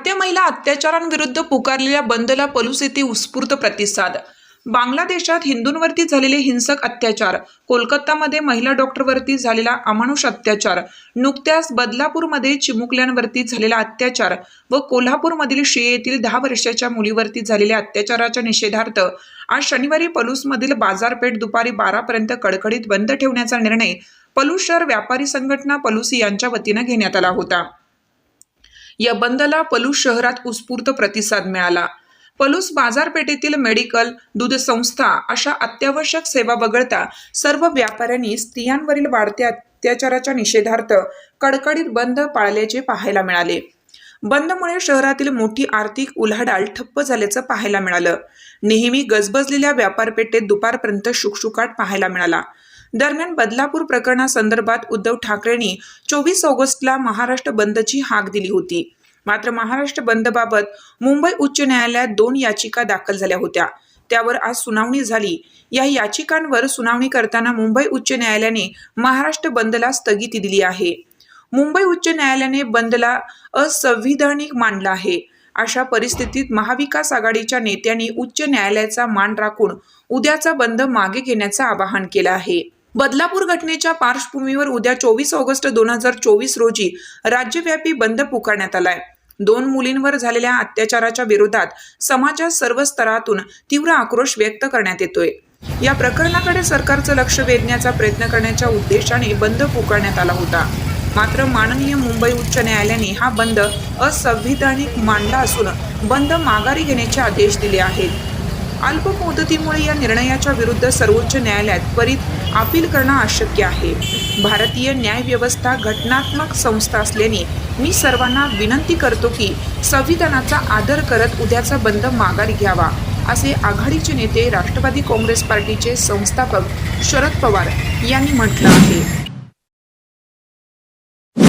वाढत्या महिला अत्याचारांविरुद्ध पुकारलेल्या बंदला पलूस येथे उत्स्फूर्त प्रतिसाद. बांगलादेशात हिंदूंवरती झालेले हिंसक अत्याचार कोलकातामध्ये महिला डॉक्टरवरती झालेला अमानुष अत्याचार नुकत्याच बदलापूरमध्ये चिमुकल्यांवरती झालेला अत्याचार व कोल्हापूरमधील शिये येथील दहा वर्षाच्या मुलीवरती झालेल्या अत्याचाराच्या निषेधार्थ आज शनिवारी पलूसमधील बाजारपेठ दुपारी बारापर्यंत कडकडीत बंद ठेवण्याचा निर्णय पलूस शहर व्यापारी संघटना पलुसी यांच्या वतीनं घेण्यात आला होता. या बंदला पलूस शहरात उत्स्फूर्त प्रतिसाद मिळाला. पलूस बाजारपेठेतील मेडिकल दूध संस्था अशा अत्यावश्यक सेवा वगळता सर्व व्यापाऱ्यांनी स्त्रियांवरील वाढत्या अत्याचाराच्या निषेधार्थ कडकडीत बंद पाळल्याचे पाहायला मिळाले. बंदमुळे शहरातील मोठी आर्थिक उलाढाल ठप्प झाल्याचं पाहायला मिळालं. नेहमी गजबजलेल्या व्यापारपेठेत दुपारपर्यंत शुकशुकाट पाहायला मिळाला. दरम्यान बदलापूर प्रकरणासंदर्भात उद्धव ठाकरेंनी चोवीस ऑगस्टला महाराष्ट्र बंदची हाक दिली होती. मात्र महाराष्ट्र बंदबाबत मुंबई उच्च न्यायालयात दोन याचिका दाखल झाल्या होत्या. त्यावर आज सुनावणी झाली. या याचिकांवर सुनावणी करताना मुंबई उच्च न्यायालयाने महाराष्ट्र बंदला स्थगिती दिली आहे. मुंबई उच्च न्यायालयाने बंदला असंविधानिक मानला आहे. अशा परिस्थितीत महाविकास आघाडीच्या नेत्यांनी उच्च न्यायालयाचा मान राखून उद्याचा बंद मागे घेण्याचं आवाहन केलं आहे. बदलापूर घटनेच्या पार्श्वभूमीवर उद्या चोवीस ऑगस्ट दोन हजार चोवीस रोजी राज्यव्यापी बंद पुकारण्यात आलाय. दोन मुलींवर झालेल्या अत्याचाराच्या विरोधात समाजात सर्व स्तरातून तीव्र आक्रोश व्यक्त करण्यात येतोय. या प्रकरणाकडे सरकारचं लक्ष वेधण्याचा प्रयत्न करण्याच्या उद्देशाने बंद पुकारण्यात आला होता. मात्र माननीय मुंबई उच्च न्यायालयाने हा बंद असंविधानिक मानला असून बंद माघारी घेण्याचे आदेश दिले आहेत. अल्प मुदतीमुळे या निर्णयाच्या विरुद्ध सर्वोच्च न्यायालयात त्वरित अपील करणं अशक्य आहे. भारतीय न्यायव्यवस्था घटनात्मक संस्था असल्याने मी सर्वांना विनंती करतो की संविधानाचा आदर करत उद्याचा बंद माघार घ्यावा असे आघाडीचे नेते राष्ट्रवादी काँग्रेस पार्टीचे संस्थापक शरद पवार यांनी म्हटलं आहे.